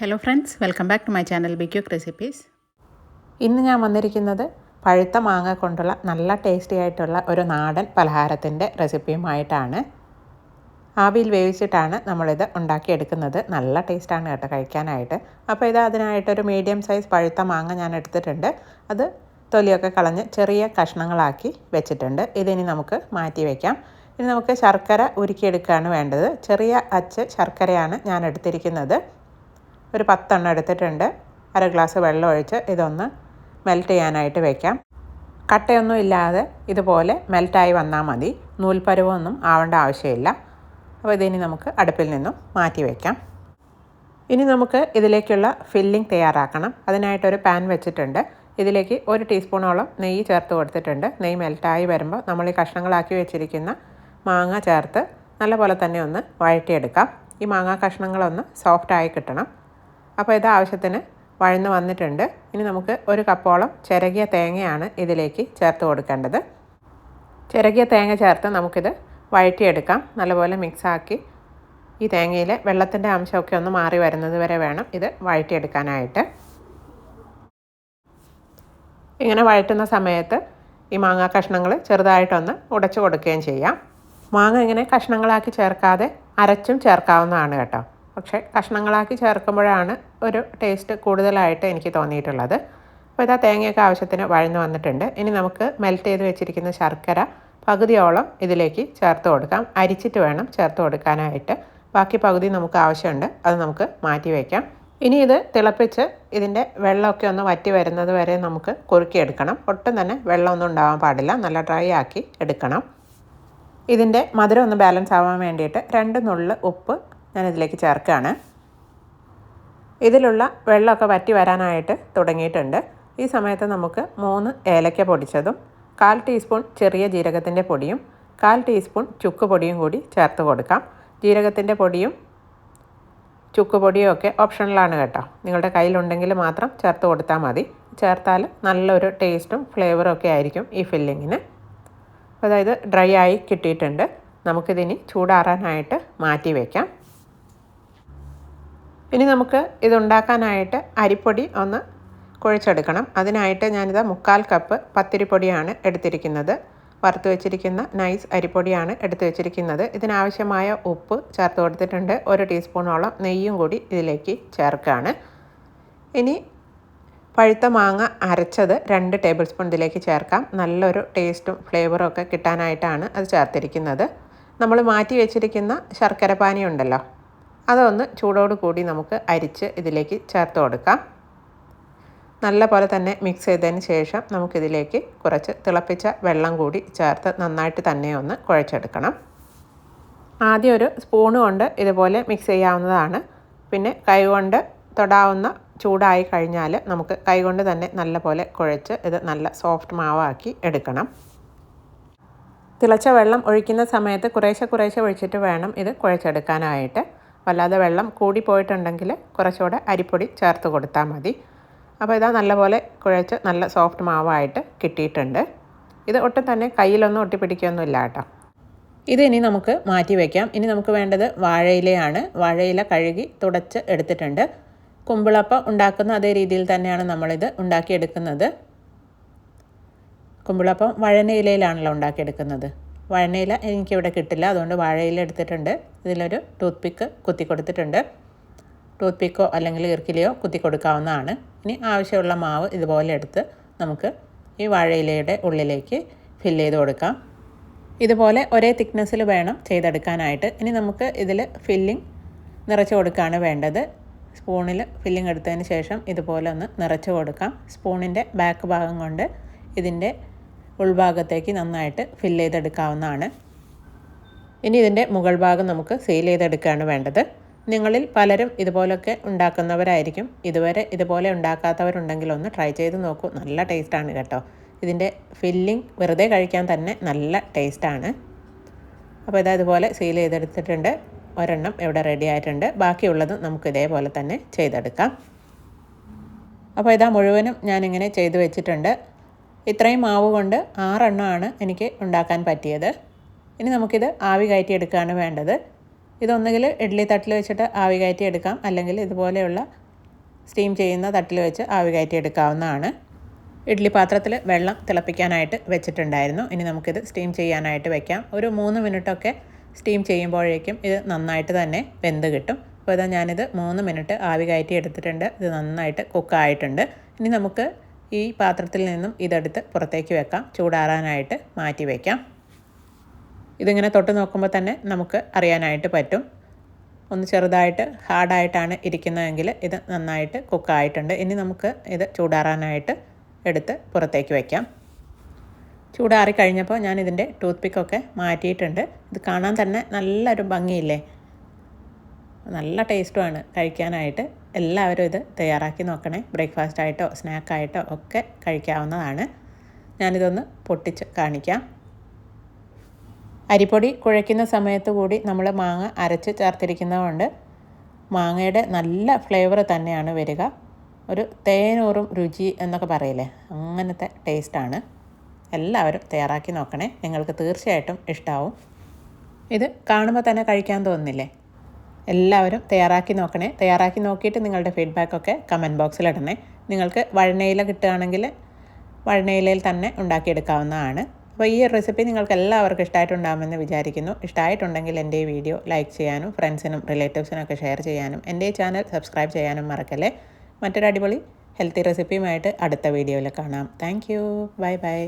Hello friends welcome back to my channel ബിക്യൂക്ക് recipes ഇന്ന് ഞാൻ വന്നിരിക്കുന്നത് പഴുത്ത മാങ്ങ കൊണ്ടുള്ള നല്ല ടേസ്റ്റി ആയിട്ടുള്ള ഒരു നാടൻ പലഹാരത്തിന്റെ റെസിപ്പിയുമായിട്ടാണ് ആവിയിൽ വേവിച്ചിട്ടാണ് നമ്മളിത് ഉണ്ടാക്കിയെടുക്കുന്നത്. നല്ല ടേസ്റ്റാണ് കേട്ടോ കഴിക്കാനായിട്ട്. അപ്പോൾ ഇത് അതിനായിട്ടൊരു മീഡിയം സൈസ് പഴുത്ത മാങ്ങ ഞാൻ എടുത്തിട്ടുണ്ട്. അത് തൊലിയൊക്കെ കളഞ്ഞ് ചെറിയ കഷ്ണങ്ങളാക്കി വെച്ചിട്ടുണ്ട്. ഇതിനി നമുക്ക് മാറ്റി വയ്ക്കാം ഇനി നമുക്ക് ശർക്കര ഉരുക്കിയെടുക്കുകയാണ് വേണ്ടത്. ചെറിയ അച്ച് ശർക്കരയാണ് ഞാൻ എടുത്തിരിക്കുന്നത്. ഒരു പത്തെണ്ണം എടുത്തിട്ടുണ്ട്. അര ഗ്ലാസ് വെള്ളം ഒഴിച്ച് ഇതൊന്ന് മെൽറ്റ് ചെയ്യാനായിട്ട് വയ്ക്കാം കട്ടയൊന്നും ഇല്ലാതെ ഇതുപോലെ മെൽറ്റായി വന്നാൽ മതി. നൂൽപ്പരുവൊന്നും ആവേണ്ട ആവശ്യമില്ല. അപ്പോൾ ഇതിനി നമുക്ക് അടുപ്പിൽ നിന്നും മാറ്റി വയ്ക്കാം ഇനി നമുക്ക് ഇതിലേക്കുള്ള ഫില്ലിംഗ് തയ്യാറാക്കണം. അതിനായിട്ടൊരു പാൻ വെച്ചിട്ടുണ്ട്. ഇതിലേക്ക് ഒരു ടീസ്പൂണോളം നെയ്യ് ചേർത്ത് കൊടുത്തിട്ടുണ്ട്. നെയ്യ് മെൽറ്റായി വരുമ്പോൾ നമ്മൾ ഈ കഷ്ണങ്ങളാക്കി വെച്ചിരിക്കുന്ന മാങ്ങ ചേർത്ത് നല്ലപോലെ തന്നെ ഒന്ന് വഴറ്റിയെടുക്കാം. ഈ മാങ്ങാ കഷ്ണങ്ങളൊന്ന് സോഫ്റ്റായി കിട്ടണം. അപ്പോൾ ഇത് ആവശ്യത്തിന് വഴന്ന് വന്നിട്ടുണ്ട്. ഇനി നമുക്ക് ഒരു കപ്പോളം ചിരകിയ തേങ്ങയാണ് ഇതിലേക്ക് ചേർത്ത് കൊടുക്കേണ്ടത്. ചിരകിയ തേങ്ങ ചേർത്ത് നമുക്കിത് വഴറ്റിയെടുക്കാം. നല്ലപോലെ മിക്സാക്കി ഈ തേങ്ങയിൽ വെള്ളത്തിന്റെ അംശമൊക്കെ ഒന്ന് മാറി വരുന്നത് വരെ വേണം ഇത് വഴറ്റിയെടുക്കാനായിട്ട്. ഇങ്ങനെ വഴറ്റുന്ന സമയത്ത് ഈ മാങ്ങ കഷ്ണങ്ങൾ ചെറുതായിട്ടൊന്ന് ഉടച്ചു കൊടുക്കുകയും ചെയ്യാം. മാങ്ങ ഇങ്ങനെ കഷ്ണങ്ങളാക്കി ചേർക്കാതെ അരച്ചും ചേർക്കാവുന്നതാണ് കേട്ടോ. പക്ഷേ കഷ്ണങ്ങളാക്കി ചേർക്കുമ്പോഴാണ് ഒരു ടേസ്റ്റ് കൂടുതലായിട്ട് എനിക്ക് തോന്നിയിട്ടുള്ളത്. അപ്പോൾ ഇതാ തേങ്ങയൊക്കെ ആവശ്യത്തിന് വഴന്ന് വന്നിട്ടുണ്ട്. ഇനി നമുക്ക് മെൽറ്റ് ചെയ്ത് വെച്ചിരിക്കുന്ന ശർക്കര പകുതിയോളം ഇതിലേക്ക് ചേർത്ത് കൊടുക്കാം. അരിച്ചിട്ട് വേണം ചേർത്ത് കൊടുക്കാനായിട്ട്. ബാക്കി പകുതി നമുക്ക് ആവശ്യമുണ്ട്. അത് നമുക്ക് മാറ്റി വയ്ക്കാം ഇനി ഇത് തിളപ്പിച്ച് ഇതിന്റെ വെള്ളമൊക്കെ ഒന്ന് വറ്റി വരുന്നത് വരെ നമുക്ക് കുറുക്കിയെടുക്കണം. ഒട്ടും തന്നെ വെള്ളമൊന്നും ഉണ്ടാവാൻ പാടില്ല. നല്ല ഡ്രൈ ആക്കി എടുക്കണം. ഇതിന്റെ മധുരം ഒന്ന് ബാലൻസ് ആവാൻ വേണ്ടിയിട്ട് രണ്ട് നുള്ള് ഉപ്പ് ഞാൻ ഇതിലേക്ക് ചേർക്കുകയാണ്. ഇതിലുള്ള വെള്ളമൊക്കെ വറ്റി വരാനായിട്ട് തുടങ്ങിയിട്ടുണ്ട്. ഈ സമയത്ത് നമുക്ക് മൂന്ന് ഏലക്ക പൊടിച്ചതും കാൽ ടീസ്പൂൺ ചെറിയ ജീരകത്തിന്റെ പൊടിയും കാൽ ടീസ്പൂൺ ചുക്ക് പൊടിയും കൂടി ചേർത്ത് കൊടുക്കാം. ജീരകത്തിന്റെ പൊടിയും ചുക്ക് പൊടിയും ഒക്കെ ഓപ്ഷണലാണ് കേട്ടോ. നിങ്ങളുടെ കയ്യിലുണ്ടെങ്കിൽ മാത്രം ചേർത്ത് കൊടുത്താൽ മതി. ചേർത്താൽ നല്ലൊരു ടേസ്റ്റും ഫ്ലേവറും ഒക്കെ ആയിരിക്കും ഈ ഫില്ലിങ്ങിന്. അതായത് ഡ്രൈ ആയി കിട്ടിയിട്ടുണ്ട്. നമുക്കിതിനി ചൂടാറാനായിട്ട് മാറ്റി വയ്ക്കാം. ഇനി നമുക്ക് ഇതുണ്ടാക്കാനായിട്ട് അരിപ്പൊടി ഒന്ന് കുഴച്ചെടുക്കണം. അതിനായിട്ട് ഞാനിത് മുക്കാൽ കപ്പ് പത്തിരിപ്പൊടിയാണ് എടുത്തിരിക്കുന്നത്. വറുത്ത് വെച്ചിരിക്കുന്ന നൈസ് അരിപ്പൊടിയാണ് എടുത്തു വെച്ചിരിക്കുന്നത്. ഇതിനാവശ്യമായ ഉപ്പ് ചേർത്ത് കൊടുത്തിട്ടുണ്ട്. ഒരു ടീസ്പൂണോളം നെയ്യും കൂടി ഇതിലേക്ക് ചേർക്കുകയാണ് ഇനി പഴുത്ത മാങ്ങ അരച്ചത് രണ്ട് ടേബിൾ സ്പൂൺ ഇതിലേക്ക് ചേർക്കാം. നല്ലൊരു ടേസ്റ്റും ഫ്ലേവറും ഒക്കെ കിട്ടാനായിട്ടാണ് അത് ചേർത്തിരിക്കുന്നത്. നമ്മൾ മാറ്റി വെച്ചിരിക്കുന്ന ശർക്കര പാനി ഉണ്ടല്ലോ അതൊന്ന് ചൂടോട് കൂടി നമുക്ക് അരിച്ച് ഇതിലേക്ക് ചേർത്ത് കൊടുക്കാം. നല്ല പോലെ തന്നെ മിക്സ് ചെയ്തതിന് ശേഷം നമുക്കിതിലേക്ക് കുറച്ച് തിളപ്പിച്ച വെള്ളം കൂടി ചേർത്ത് നന്നായിട്ട് തന്നെ ഒന്ന് കുഴച്ചെടുക്കണം. ആദ്യം ഒരു സ്പൂണ് കൊണ്ട് ഇതുപോലെ മിക്സ് ചെയ്യാവുന്നതാണ്. പിന്നെ കൈ കൊണ്ട് തൊടാവുന്ന ചൂടായി കഴിഞ്ഞാൽ നമുക്ക് കൈകൊണ്ട് തന്നെ നല്ല പോലെ കുഴച്ച് ഇത് നല്ല സോഫ്റ്റ് മാവാക്കി എടുക്കണം. തിളച്ച വെള്ളം ഒഴിക്കുന്ന സമയത്ത് കുറേശ്ശെ കുറേശ്ശെ ഒഴിച്ചിട്ട് വേണം ഇത് കുഴച്ചെടുക്കാനായിട്ട്. വല്ലാതെ വെള്ളം കൂടി പോയിട്ടുണ്ടെങ്കിൽ കുറച്ചുകൂടെ അരിപ്പൊടി ചേർത്ത് കൊടുത്താൽ മതി. അപ്പോൾ ഇതാ നല്ലപോലെ കുഴച്ച് നല്ല സോഫ്റ്റ് മാവായിട്ട് കിട്ടിയിട്ടുണ്ട്. ഇത് ഒട്ടും തന്നെ കയ്യിലൊന്നും ഒട്ടിപ്പിടിക്കുകയൊന്നുമില്ല കേട്ടോ. ഇത് ഇനി നമുക്ക് മാറ്റി വയ്ക്കാം ഇനി നമുക്ക് വേണ്ടത് വാഴയിലയാണ്. വാഴയില കഴുകി തുടച്ച് എടുത്തിട്ടുണ്ട്. കുമ്പിളപ്പം ഉണ്ടാക്കുന്ന അതേ രീതിയിൽ തന്നെയാണ് നമ്മളിത് ഉണ്ടാക്കിയെടുക്കുന്നത്. കുമ്പിളപ്പം വഴന ഇലയിലാണല്ലോ ഉണ്ടാക്കിയെടുക്കുന്നത്. വഴനയില എനിക്കിവിടെ കിട്ടില്ല. അതുകൊണ്ട് വാഴയില എടുത്തിട്ടുണ്ട് ഇതിലൊരു ടൂത്ത് പിക്ക് കുത്തി കൊടുത്തിട്ടുണ്ട് ടൂത്ത് പിക്കോ അല്ലെങ്കിൽ ഇർക്കിലയോ കുത്തി കൊടുക്കാവുന്നതാണ് ഇനി ആവശ്യമുള്ള മാവ് ഇതുപോലെ എടുത്ത് നമുക്ക് ഈ വാഴയിലയുടെ ഉള്ളിലേക്ക് ഫില്ല് ചെയ്ത് കൊടുക്കാം. ഇതുപോലെ ഒരേ തിക്നെസ്സിൽ വേണം ചെയ്തെടുക്കാനായിട്ട്. ഇനി നമുക്ക് ഇതിൽ ഫില്ലിംഗ് നിറച്ച് കൊടുക്കുകയാണ് വേണ്ടത്. സ്പൂണിൽ ഫില്ലിംഗ് എടുത്തതിന് ശേഷം ഇതുപോലെ ഒന്ന് നിറച്ച് കൊടുക്കാം. സ്പൂണിന്റെ ബാക്ക് ഭാഗം കൊണ്ട് ഇതിന്റെ ഉൾഭാഗത്തേക്ക് നന്നായിട്ട് ഫില്ല് ചെയ്തെടുക്കാവുന്നതാണ്. ഇനി ഇതിന്റെ മുകൾ ഭാഗം നമുക്ക് സീൽ ചെയ്തെടുക്കുകയാണ് വേണ്ടത്. നിങ്ങളിൽ പലരും ഇതുപോലൊക്കെ ഉണ്ടാക്കുന്നവരായിരിക്കും. ഇതുവരെ ഇതുപോലെ ഉണ്ടാക്കാത്തവരുണ്ടെങ്കിൽ ഒന്ന് ട്രൈ ചെയ്ത് നോക്കൂ. നല്ല ടേസ്റ്റാണ് കേട്ടോ. ഇതിന്റെ ഫില്ലിംഗ് വെറുതെ കഴിക്കാൻ തന്നെ നല്ല ടേസ്റ്റാണ് അപ്പോൾ ഇതാ ഇതുപോലെ സീൽ ചെയ്തെടുത്തിട്ടുണ്ട്. ഒരെണ്ണം ഇവിടെ റെഡി ആയിട്ടുണ്ട്. ബാക്കിയുള്ളത് നമുക്ക് ഇതേപോലെ തന്നെ ചെയ്തെടുക്കാം. അപ്പോൾ ഇതാ മുഴുവനും ഞാനിങ്ങനെ ചെയ്ത് വെച്ചിട്ടുണ്ട്. ഇത്രയും മാവ് കൊണ്ട് ആറെണ്ണമാണ് എനിക്ക് ഉണ്ടാക്കാൻ പറ്റിയത്. ഇനി നമുക്കിത് ആവി കയറ്റി എടുക്കുകയാണ് വേണ്ടത്. ഇതൊന്നുകിൽ ഇഡ്ഡലി തട്ടിൽ വെച്ചിട്ട് ആവി കയറ്റി എടുക്കാം അല്ലെങ്കിൽ ഇതുപോലെയുള്ള സ്റ്റീം ചെയ്യുന്ന തട്ടിൽ വെച്ച് ആവി കയറ്റി എടുക്കാവുന്നതാണ് ഇഡ്ഡലി പാത്രത്തിൽ വെള്ളം തിളപ്പിക്കാനായിട്ട് വെച്ചിട്ടുണ്ടായിരുന്നു. ഇനി നമുക്കിത് സ്റ്റീം ചെയ്യാനായിട്ട് വെക്കാം. ഒരു മൂന്ന് മിനിറ്റൊക്കെ സ്റ്റീം ചെയ്യുമ്പോഴേക്കും ഇത് നന്നായിട്ട് തന്നെ വെന്ത് കിട്ടും. അപ്പോൾ ഇതാ ഞാനിത് മൂന്ന് മിനിറ്റ് ആവി കയറ്റി എടുത്തിട്ടുണ്ട് ഇത് നന്നായിട്ട് കുക്കായിട്ടുണ്ട്. ഇനി നമുക്ക് ഈ പാത്രത്തിൽ നിന്നും ഇതെടുത്ത് പുറത്തേക്ക് വെക്കാം. ചൂടാറാനായിട്ട് മാറ്റി വയ്ക്കാം ഇതിങ്ങനെ തൊട്ട് നോക്കുമ്പോൾ തന്നെ നമുക്ക് അറിയാനായിട്ട് പറ്റും. ഒന്ന് ചെറുതായിട്ട് ഹാർഡായിട്ടാണ് ഇരിക്കുന്നതെങ്കിൽ ഇത് നന്നായിട്ട് കുക്കായിട്ടുണ്ട്. ഇനി നമുക്ക് ഇത് ചൂടാറാനായിട്ട് എടുത്ത് പുറത്തേക്ക് വയ്ക്കാം ചൂടാറി കഴിഞ്ഞപ്പോൾ ഞാൻ ഇതിന്റെ ടൂത്ത് പിക്കൊക്കെ മാറ്റിയിട്ടുണ്ട്. ഇത് കാണാൻ തന്നെ നല്ലൊരു ഭംഗിയില്ലേ? നല്ല ടേസ്റ്റുമാണ് കഴിക്കാനായിട്ട്. എല്ലാവരും ഇത് തയ്യാറാക്കി നോക്കണേ. ബ്രേക്ക്ഫാസ്റ്റ് ആയിട്ടോ സ്നാക്കായിട്ടോ ഒക്കെ കഴിക്കാവുന്നതാണ്. ഞാനിതൊന്ന് പൊട്ടിച്ച് കാണിക്കാം. അരിപ്പൊടി കുഴയ്ക്കുന്ന സമയത്ത് കൂടി നമ്മൾ മാങ്ങ അരച്ച് ചേർത്തിരിക്കുന്നതുകൊണ്ട് മാങ്ങയുടെ നല്ല ഫ്ലേവർ തന്നെയാണ് വരിക. ഒരു തേനൂറും രുചി എന്നൊക്കെ പറയില്ലേ അങ്ങനത്തെ ടേസ്റ്റാണ് എല്ലാവരും തയ്യാറാക്കി നോക്കണേ. നിങ്ങൾക്ക് തീർച്ചയായിട്ടും ഇഷ്ടാവും. ഇത് കാണുമ്പോൾ തന്നെ കഴിക്കാൻ തോന്നുന്നില്ലേ എല്ലാവരും തയ്യാറാക്കി നോക്കണേ. തയ്യാറാക്കി നോക്കിയിട്ട് നിങ്ങളുടെ ഫീഡ്ബാക്കൊക്കെ കമന്റ് ബോക്സിൽ ഇടണേ. നിങ്ങൾക്ക് വഴനയില കിട്ടുകയാണെങ്കിൽ വഴനയിലയിൽ തന്നെ ഉണ്ടാക്കിയെടുക്കാവുന്നതാണ്. അപ്പോൾ ഈ റെസിപ്പി നിങ്ങൾക്ക് എല്ലാവർക്കും ഇഷ്ടമായിട്ടുണ്ടാകുമെന്ന് വിചാരിക്കുന്നു. ഇഷ്ടമായിട്ടുണ്ടെങ്കിൽ എന്റെ ഈ വീഡിയോ ലൈക്ക് ചെയ്യാനും ഫ്രണ്ട്സിനും റിലേറ്റീവ്സിനും ഒക്കെ ഷെയർ ചെയ്യാനും എന്റെ ചാനൽ സബ്സ്ക്രൈബ് ചെയ്യാനും മറക്കല്ലേ. മറ്റൊരു അടിപൊളി ഹെൽത്തി റെസിപ്പിയുമായിട്ട് അടുത്ത വീഡിയോയിൽ കാണാം. Thank you bye bye